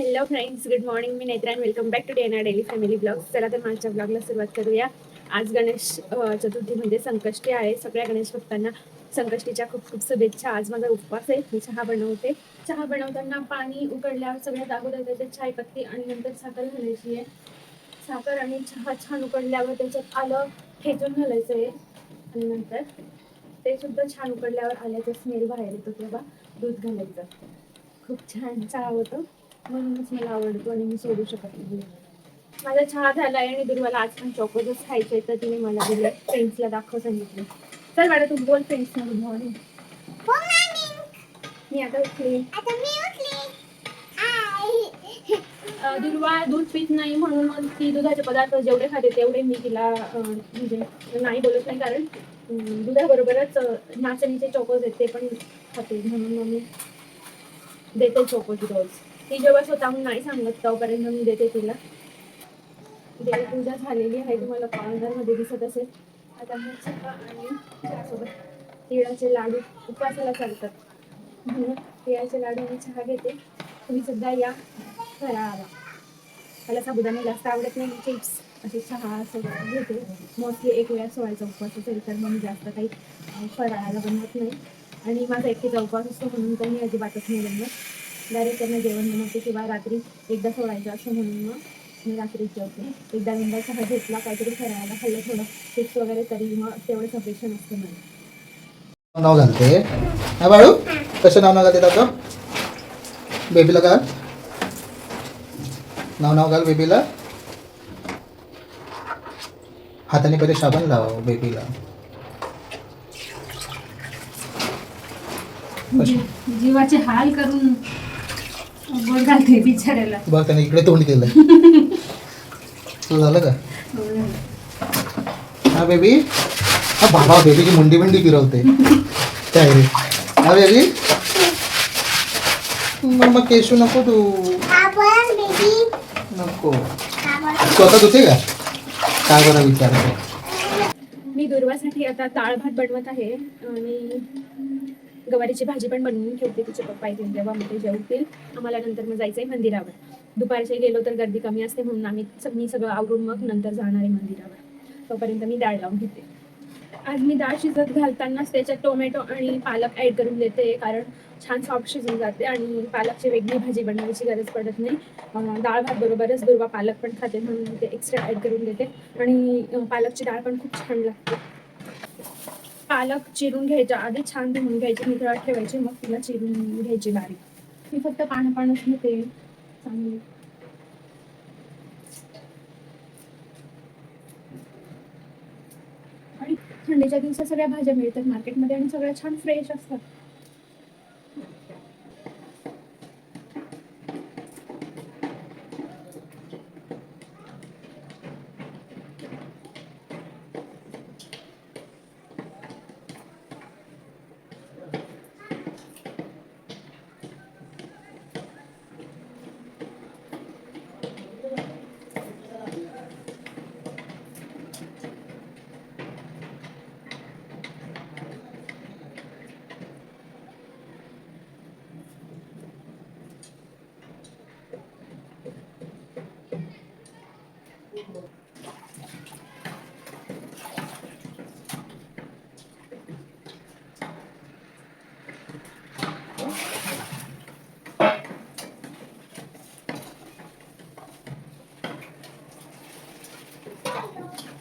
Hello friends good morning me Netra and welcome back to day ना daily family blog चला तर माझ्या ब्लॉगला सुरुवात करूया. आज गणेश चतुर्थी म्हणजे संकष्टी आहे. सगळ्या गणेश भक्तांना संकष्टीच्या खूप खूप शुभेच्छा. आज माझा उपवास आहे. मी चहा बनवते. चहा बनवताना पाणी उकडल्यावर सगळ्यात अगोदर त्याच्यात चायपत्ती आणि नंतर साखर घालायची आहे. साखर आणि चहा छान उकडल्यावर त्याच्यात आलं ठेचून घालायचं आहे. आणि नंतर ते सुद्धा छान उकडल्यावर आल्याचा स्मेल बाहेर येतो तेव्हा दूध घालायचं. खूप छान चहा होतो. म्हणूनच मला आवडतो आणि मी सोडू शकत नाही. माझा चहा झालाय आणि दुर्वाला आज पण चॉकोजच खायचे तर तिने मला दिले. फ्रेंड्सला दाखव सांगितले. चल मॅडम तू बोल फ्रेंड्स गुड मॉर्निंग मी आता उठली. दुर्वा दूध पित नाही म्हणून मग ती दुधाचे पदार्थ जेवढे खाते तेवढे मी तिला म्हणजे नाही बोलत नाही कारण दुधाबरोबरच नाचणीचे चोकोज आहेत ते पण खाते म्हणून मग मी देते चोकोज रोज. ती जेव्हा स्वतःहून नाही सांगत तोपर्यंत मी देते तिला. देवपूजा झालेली आहे तुम्हाला मध्ये दिसत असेल. आता मी आणि चहासोबत तिळाचे लाडू उपवासाला चालतात. म्हणून तिळाचे लाडू मी चहा घेते. तुम्ही सुद्धा या फराळाला मला साबुदाणे जास्त आवडत नाही चिप्स असे चहा असं घेते. मोस्टली एक वेळा सोळायचा उपवास असेल तर मग मी जास्त काही फराळाला बनवत नाही. आणि माझा एकटीचा उपवास असतो म्हणून तर मी अजिबातच नाही बनवत. डायरेक्ट त्यांना जेवण बनवते किंवा रात्री एकदा सोडायचं असं म्हणून मग मी रात्रीच जेवते. एकदा दोनदा चहा घेतला काहीतरी फराळाला खाल्लं थोडं चिप्स वगैरे तरी मग तेवढं सफिशियंट असतं मला. नाव घालते हा बाळू कसं नाव नाव घालते आता बेबीला घाल. नाव नाव घाल बेबीला. हाताने पहिले साबण लाव बेबीला. जीवाचे हाल करून गोड घालते बिचाऱ्याला. बघ त्याने इकडे तोंड केलं तुझं झालं का? हा बेबी हा बाबा बेबीची मुंडी बिंडी फिरवते. काय रे? हा बेबी मग केशू नको तू. नको. स्वतः धुते का? काय बरं विचारतो? मी दुर्वासाठी आता डाळ भात बनवत आहे आणि गवारीची भाजी पण बनवून ठेवते तिचे पप्पा येतील तेव्हा मग ते जेवतील. आम्हाला नंतर मग जायचंय मंदिरावर. दुपारचे गेलो तर गर्दी कमी असते म्हणून आम्ही मी सगळं आवरून मग नंतर जाणार आहे मंदिरावर. तोपर्यंत मी डाळ लावून घेते. आज मी डाळ शिजत घालतानाच त्याच्यात टोमॅटो आणि पालक ॲड करून देते कारण छान सॉफ्ट शिजून जाते आणि पालकची वेगळी भाजी बनवायची गरज पडत नाही. डाळ भात बरोबरच दुर्वा पालक पण खाते म्हणून ते एक्स्ट्रा ॲड करून देते. आणि पालकची डाळ पण खूप छान लागते. पालक चिरून घ्यायचा आधी छान धुवून घ्यायची नितळत ठेवायची मग तिला चिरून घ्यायची बारीक. मी फक्त पानं पानच घेते चांगली. आणि थंडीच्या दिवसात सगळ्या भाज्या मिळतात मार्केटमध्ये आणि सगळ्या छान फ्रेश असतात.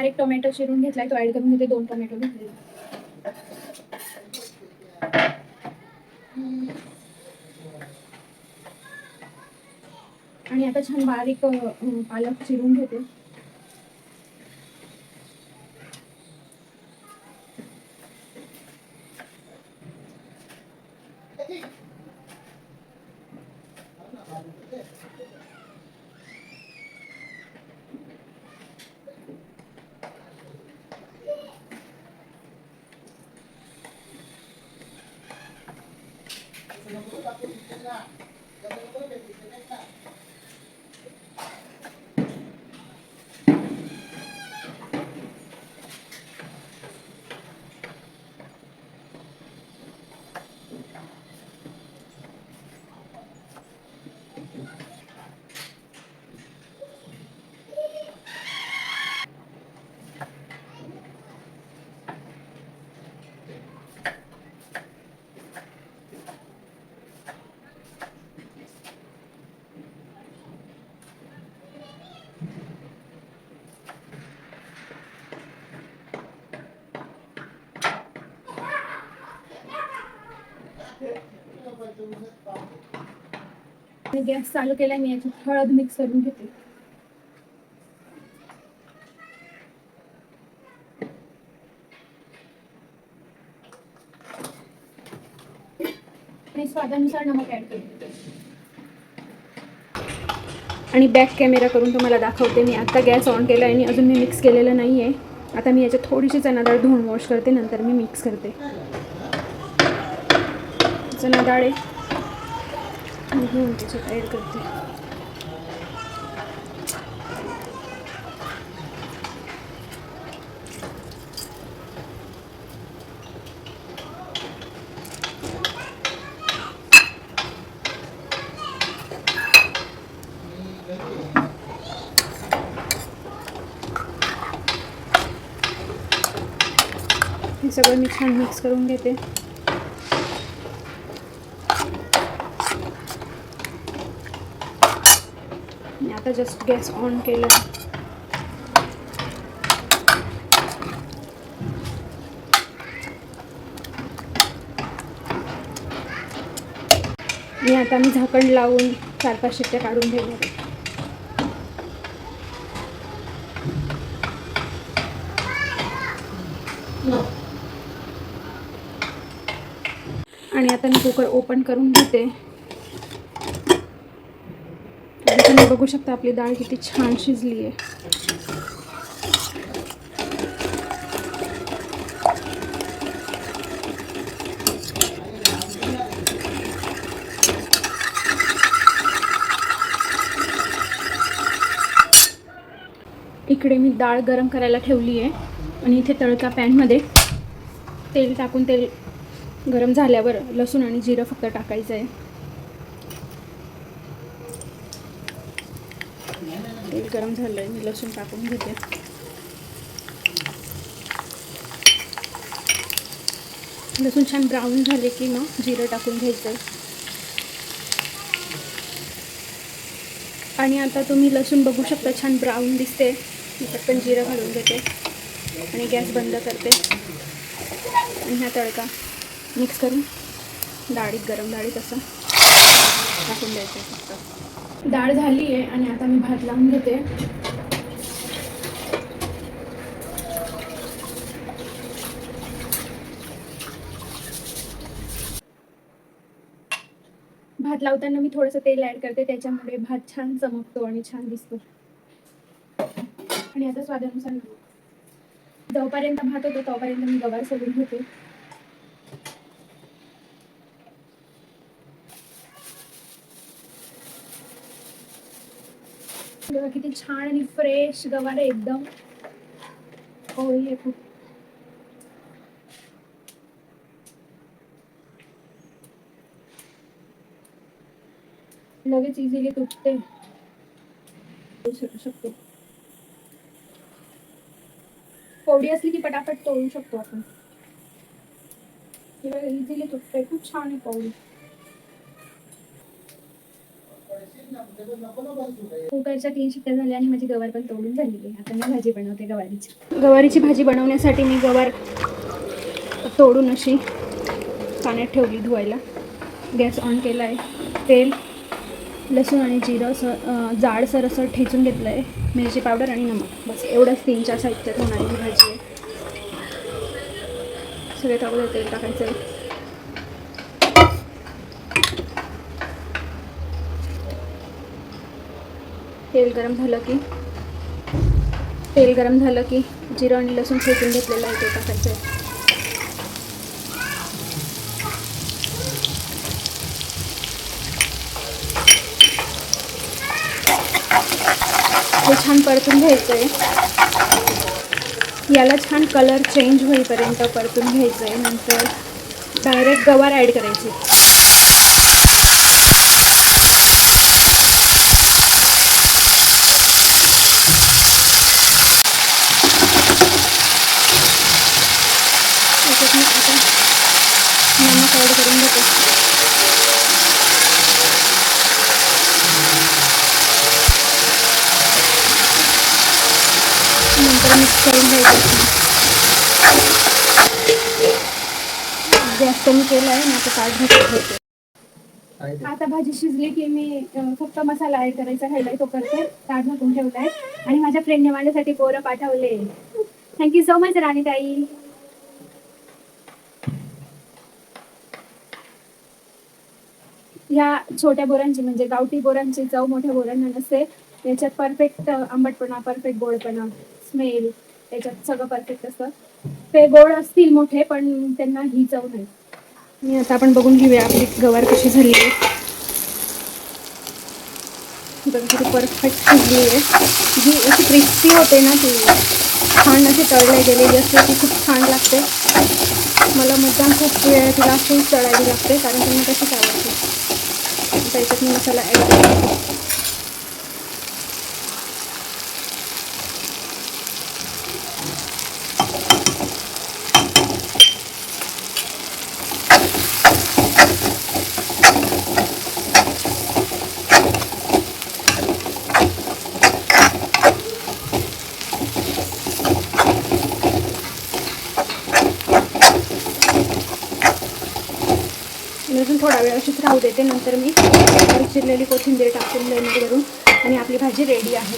बारीक टोमॅटो चिरून घेतलाय तो ऍड करून घेते दोन टोमॅटो घेतले. आणि आता छान बारीक पालक चिरून घेते. आणि गॅस चालू केला मी याच्यात हळद मिक्स करून घेते. आणि स्वादानुसार नमक ऍड करते आणि बॅक कॅमेरा करून तुम्हाला दाखवते मी. आता गॅस ऑन केला आणि अजून मी मिक्स केलेलं नाही आहे आता मी याच्यात थोडीशी चणा डाळ धुवून वॉश करते नंतर मी मिक्स करते. चणा डाळ आहे. मी घेऊन त्याच्यात ॲड करते. हे सगळं मी छान मिक्स करून घेते आणि आता जस्ट गॅस ऑन केलं आणि आता मी झाकण लावून चार पाच शिट्ट्या काढून घेणार आहे. आणि आता मी कुकर ओपन करून घेते आणि तुम्ही बघू शकता आपली डाळ किती छान शिजली आहे इकडे मी डाळ गरम करायला ठेवली आहे आणि इथे तळका पॅनमध्ये तेल टाकून तेल गरम झाल्यावर लसूण आणि जिरं फक्त टाकायचं आहे तेल गरम झालं आहे मी लसूण टाकून घेते. लसूण छान ब्राऊन झाले की मग जिरं टाकून घ्यायचं आणि आता तुम्ही लसूण बघू शकता छान ब्राऊन दिसते. मी पटकन जिरं घालून घेते. आणि गॅस बंद करते. आणि हा तडका मिक्स करून डाळीत गरम डाळीत असं टाकून द्यायचं आहे फक्त. डाळ झाली आहे आणि आता मी भात लावून घेते. भात लावताना मी थोडंसं तेल ॲड करते त्याच्यामुळे भात छान चमकतो आणि छान दिसतो. आणि आता स्वादानुसार जोपर्यंत भात होतो तोपर्यंत मी गवार सोडून घेते. बघा किती छान आणि फ्रेश गवारे एकदम. होळी आहे खूप. लगेच इझिली तुटते. तोडू शकतो असली की पटापट तोडू शकतो आपण. इझिली तुटते खूप छान आहे पौडी कुकरच्या तीन शिट्ट्या झाल्या आणि माझी गवार पण तोडून झालेली आहे. आता मी भाजी बनवते गवारीची. गवारीची भाजी बनवण्यासाठी मी गवार तोडून अशी पाण्यात ठेवली धुवायला. गॅस ऑन केला आहे तेल लसूण आणि जिरं असं जाडसर असं ठेचून घेतलं आहे मिरची पावडर आणि नमक. बस एवढंच तीन चार साहित्यात होणारी भाजी आहे. सगळ्यात अगोदर तेल टाकायचं आहे तेल गरम झालं की तेल गरम झालं की जिरं आणि लसूण ठेचून घेतलेलं आहे ते टाकायचं आहे. हे छान परतून घ्यायचं आहे. याला छान कलर चेंज होईपर्यंत परतून घ्यायचं आहे. नंतर डायरेक्ट गवार ॲड करायची याच्यात मी आता नमक करून घेते. नंतर मिक्स करून घ्यायचं. गॅस कमी केला आहे ना आता ताट घेतलं आता भाजी शिजली की मी फक्त मसाला ऍड करायचा राहिलाय तो करते. ताट झाकून ठेवलाय आणि माझ्या फ्रेंडने माझ्यासाठी पोरं पाठवले. थँक्यू सो मच राणी ह्या छोट्या बोरांची म्हणजे गावठी बोरांची चव मोठ्या बोरांना नसते. याच्यात परफेक्ट आंबटपणा परफेक्ट गोडपणा स्मेल याच्यात सगळं परफेक्ट असतं. ते गोड असतील मोठे पण त्यांना ही चव नाही. मी आता आपण बघून घेऊया आपली गवार कशी झाली आहे. परफेक्ट शिजली आहे. जी अशी क्रिस्पी होते ना ती. छान अशी तळल्या गेलेली असते ती खूप छान लागते. मला मुद्दाम खूप वेळ तिला अशी तळायला लागते कारण त्यांना कशी आवडते. आता याच्यात मी मसाला ॲड करते अजून थोडा वेळ अशीच राहू देते नंतर मी चिरलेली कोथिंबीर टाकून ब्लेंड करून आणि आपली भाजी रेडी आहे.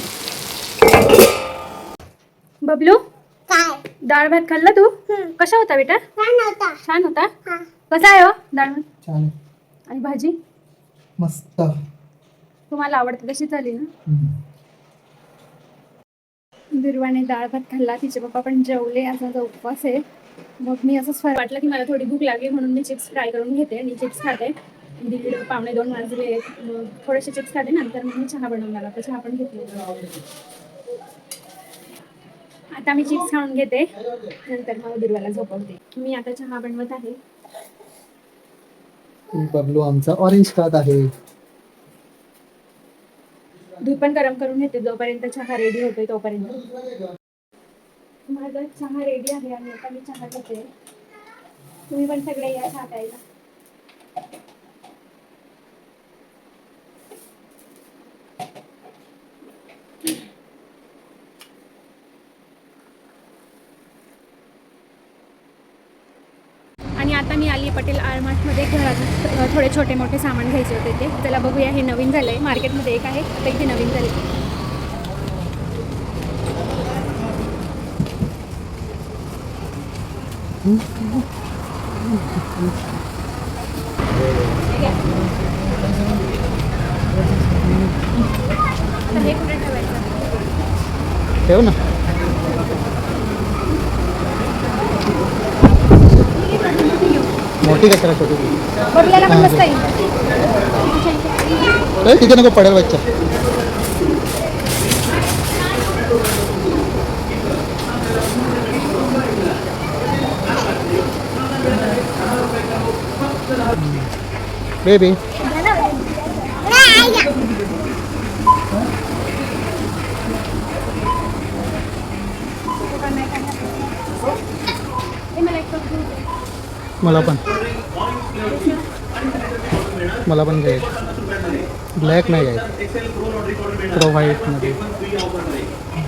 बबलू काय? डाळ भात खाल्ला तू? हम्म. कसा होता बेटा? छान होता. छान होता? हा. कसा आहे हो डाळ भात? छान. आणि भाजी? मस्त. तुम्हाला आवडते तशी झाली ना? हम्म. बिरवाने डाळ भात खाल्ला. तिचे पप्पा पण जेवले. आज माझा उपवास आहे. मग मी असंच फळ वाटलं की मला थोडी भूक लागली म्हणून मी चिप्स फ्राय करून घेते आणि चिप्स खाते. दीड पावणे दोन वाजले. मग थोडेसे चिप्स खाते नंतर मग मी चहा बनवणार आता चहा पण घेतली. आता मी चिप्स खाऊन घेते. नंतर मग बिरवाला झोपवते. मी आता चहा बनवत आहे. बबलू आमचा ऑरेंज खात आहे. दूध पण गरम करून घेते. जोपर्यंत चहा रेडी होतोय तोपर्यंत. माझा चहा रेडी आहे आणि आता मी चहा घेते. तुम्ही पण सगळे या चहा प्यायला आणि आता मी आली पटेल आरमार्टमध्ये घरात थोडे छोटे मोठे सामान घ्यायचे होते ते. त्याला बघूया हे नवीन झालं आहे मार्केटमध्ये एक आहे आता इथे नवीन झाले हे कुठे ठेवायचं ठेव ना. मोठी कचरा छोटी बबल्याला पण हा, बसता येईल अरे तिथे नको पडेल बच्चा बेबी हे मला एक कप दूध दे. मला पण. मला पण घ्यायचं. ब्लॅक नाही घ्यायचं. थोडं व्हाईटमध्ये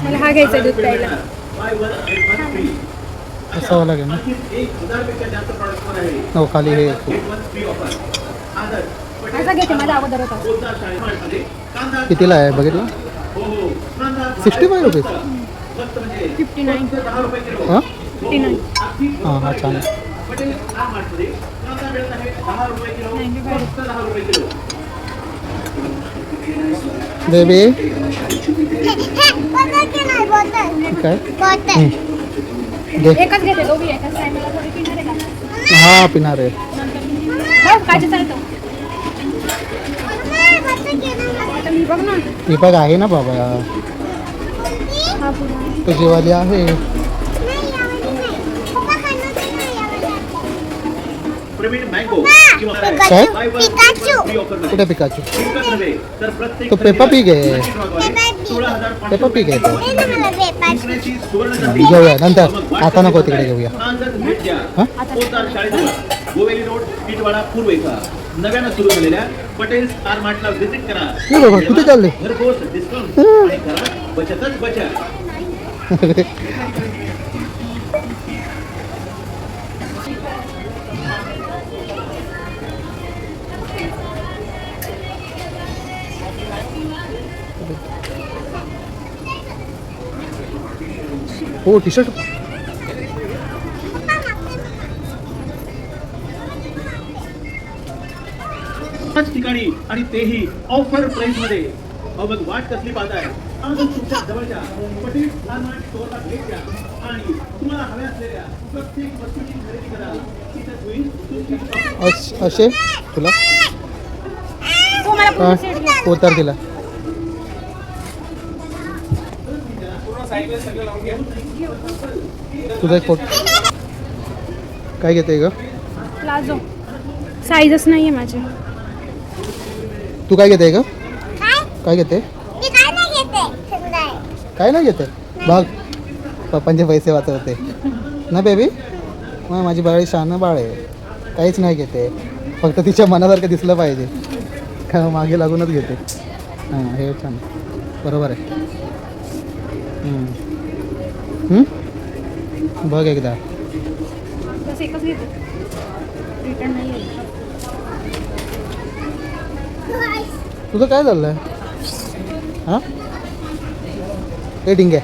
मला हा घ्यायचा दूध प्यायला. असावं लागेल ना. हो खाली हे असा कितीला आहे? बघितलं? Sixty five rupees fifty nine हाँ फिफ्टी नाईन हां हा छान आहे नाईन्टी फाय बेबी काय काय हं. घे एकच घेते दोघी एकाच टायमाला थोडी पिणार आहे का हा पिणार आहे बघ काचे चालतं आता मी बघ ना ती बघ आहे ना बाबा हा पुढे तुझीवाली आहे पिकाचू कुठे पिकाची तो पेपा पीक आहे. पेपा पीक आहे. तो. घेऊया. नंतर आता नको तिकडे घेऊया. हा? नव्यानं सुरू झालेल्या पटेल स्टार मार्टला व्हिजिट करा. ए बाबा कुठे चालले घरपोच डिस्काउंट आणि घरात बचतच बचत. हो टी शर्ट ठिकाणी आणि तेही ऑफर प्राइसमध्ये. मग वाट कसली पाहताय? आजच तुमच्या जवळच्या पटेल स्टार मार्ट स्टोअरला भेट द्या. आणि तुम्हाला हव्या असलेल्या प्रत्येक वस्तूची खरेदी करा. तिथं होईल तुमची असे तुला? तो मला तुझा एक फोटो काय घेते ग? प्लाझो साईजच नाही आहे माझी. तू काय घेते ग? काय? घेते? काय नाही घेते बघ पप्पांचे पैसे वाचवते. ना बेबी मग माझी बाळी शहाणं बाळ आहे. काहीच नाही घेते. फक्त तिच्या मनासारखं दिसलं पाहिजे. का मागे लागूनच घेते. हां हे छान. बरोबर आहे? बघ एकदा. आहे तुझं काय चाललंय हां? हे डिंगे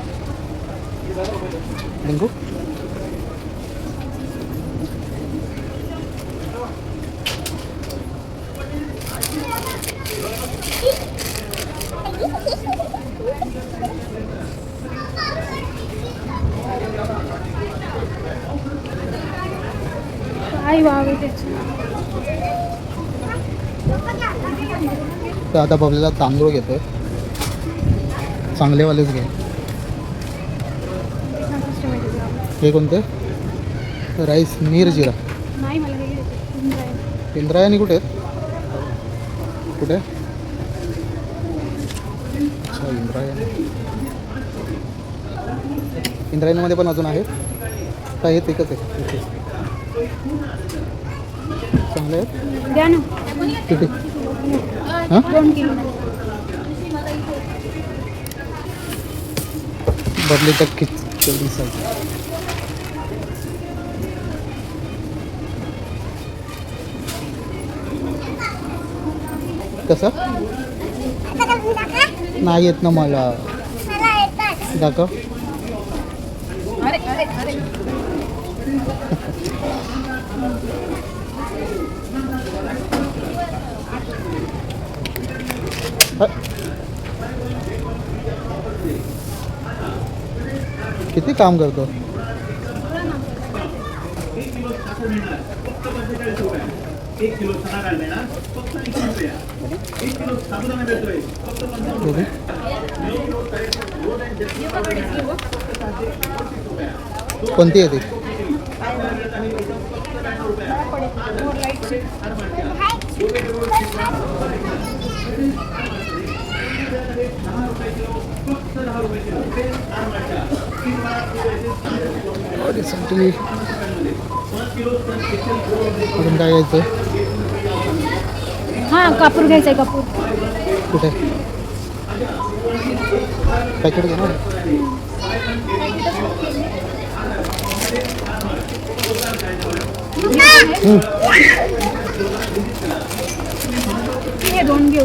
डिंगू? काय त्याचं आता बबलीला तांदूळ घेतोय. चांगलेवालेच घे. हे कोणते? राईस नीर जिरा. इंद्रायणी कुठे? कुठे? अच्छा इंद्रायणी इंद्रायणीमध्ये पण अजून आहेत का हे एकच आहे. इथे. चांगले आहेत द्या ना. किती? हां? दोन किलो. बदलीच्या खिचडीसाठी कसं? नाही येत ना मला. दाखव. किती काम करतो? कोणती आहे ती? अजून काय घ्यायचं हां कापूर घ्यायचा आहे कापूर. कुठे? पॅकेट घे ना. हम्म. हे दोन घेऊ.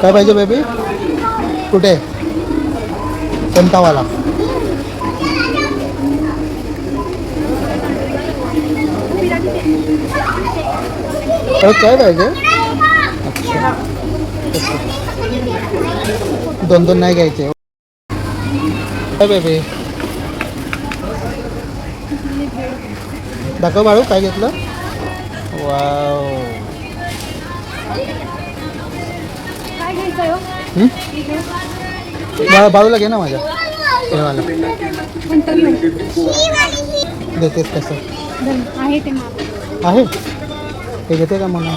काय पाहिजे बेबी कुठे कोणता वाला अरे काय पाहिजे अच्छा दोन दोन नाही घ्यायचे काय बेबी दाखव बाळू काय घेतलं? वाव. हो? हं? बाळा बाळूला घे ना माझ्या. हे वाला. देतेस कसं धन. आहे ते माप. आहे? हे घेते का म्हणा?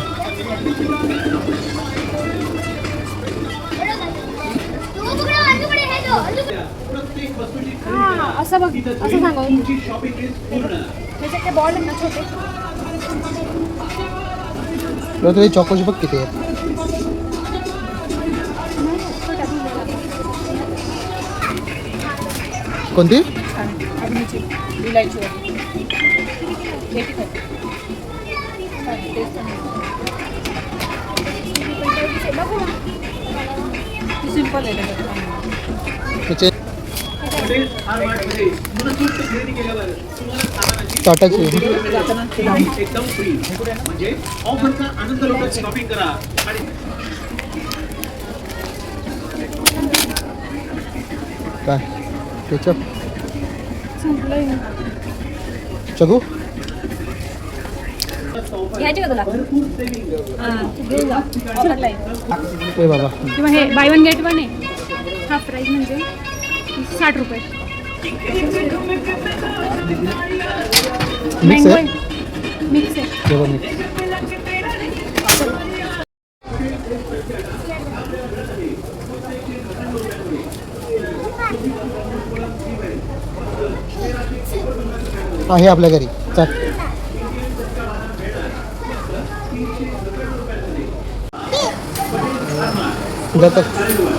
प्रत्येक वस्तूची हा असं बघ असं सांगा. तुमची शॉपिंग लिस्ट पूर्ण त्याचे ते बॉल आहेत ना छोटे. तुला चॉकोची बघ किती आहे कोणती? सिंपल आहे. टाटाची. एकदम फ्री म्हणजे ऑफरचा आनंद लुटत शॉपिंग करा आणि काय चगू घ्यायचे बाबा. किंवा हे बाय वन गेट वन आहे. हाफ प्राईस म्हणजे? साठ रुपये. मिक्स आहे? आहे. मिक्स आहे. हे बघ मिक्स आहे आपल्या घरी. चल. जातं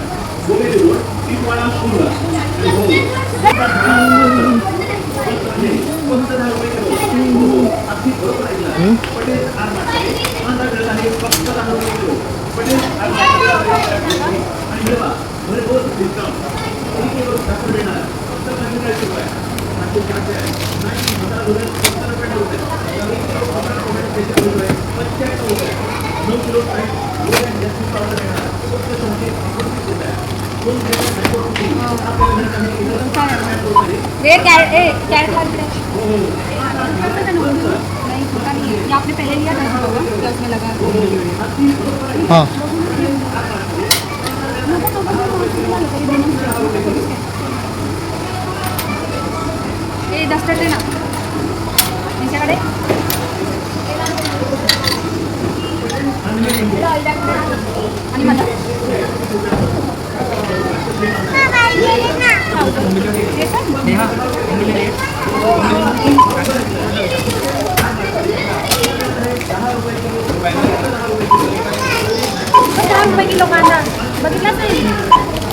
ये कैरेट ए कैरेट ला नहीं पता नहीं ये आपने पहले लिया था होगा लगा हाँ। ए डस्टर दे ना. त्यांच्याकडे आणि मला. दहा रुपये किलो कांदा बघितलाच नाही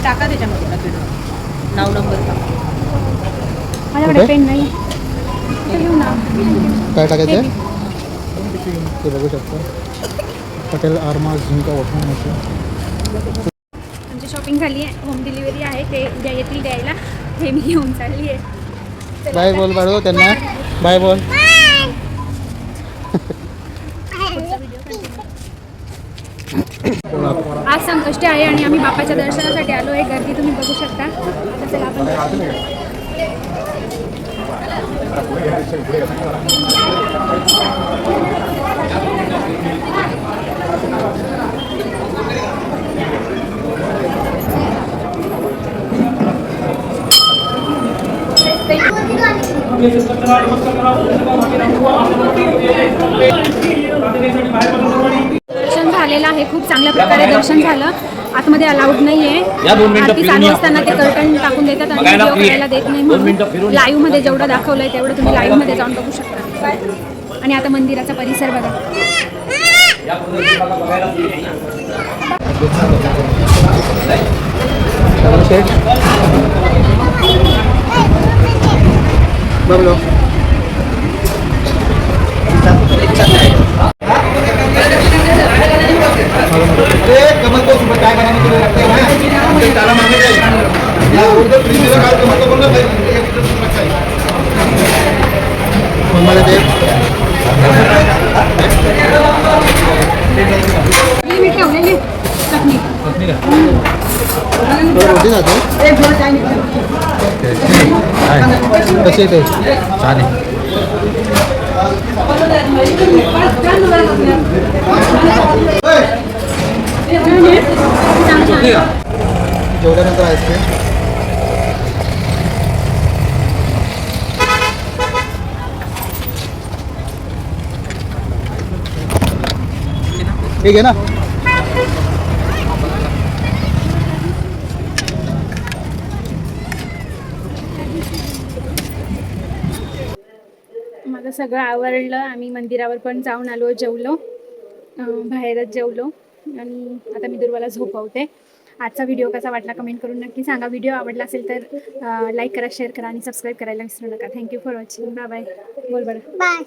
तो टाका त्याच्यामध्ये नाव नंबर माझ्याकडे? पेन नाही. घेऊ ना. काय टाकायचं आहे? ते बघू शकता. पटेल आर्मा झुंका वॉशिंग मशीन आमची शॉपिंग झाली आहे. होम डिलिव्हरी आहे. ते उद्या येतील द्यायला. हे मी घेऊन चालली आहे. बाय बोल बाळू त्यांना. बाय बोल. आज संकष्टी आहे आणि आम्ही बापाच्या दर्शनासाठी आलो आहे. गर्दी तुम्ही बघू शकता. तर आपण झालेलं आहे. खूप चांगल्या प्रकारे दर्शन झालं. आतमध्ये अलाउड नाहीये. आरती चालू असताना ते कर्टन टाकून देतात आणि व्हिडिओ करायला देत नाही म्हणून. लाईव्हमध्ये जेवढं दाखवलंय तेवढं तुम्ही लाईव्हमध्ये जाऊन बघू शकता. आणि आता मंदिराचा परिसर बघा. शेठ बघलो कमल को सुबह चाय बनाने के लिए रखते हैं ताला मांगे जाए उधर फ्रिज में रखा कमल को बोलना भाई एक लीटर दूध रखा है मग मला ते? तो कसे ते छान आहे जेवल्यानंतर आईस्क्रीम ठीक आहे ना? माझं सगळं आवडलं आम्ही मंदिरावर पण जाऊन आलो जेवलो. बाहेरच जेवलो. आणि आता मी दुर्वाला झोपवते. आजचा व्हिडिओ कसा वाटला कमेंट करून नक्की सांगा. व्हिडिओ आवडला असेल तर लाईक करा शेअर करा आणि सबस्क्राईब करायला विसरू नका. Thank you for watching bye bye बोल बरं. बाय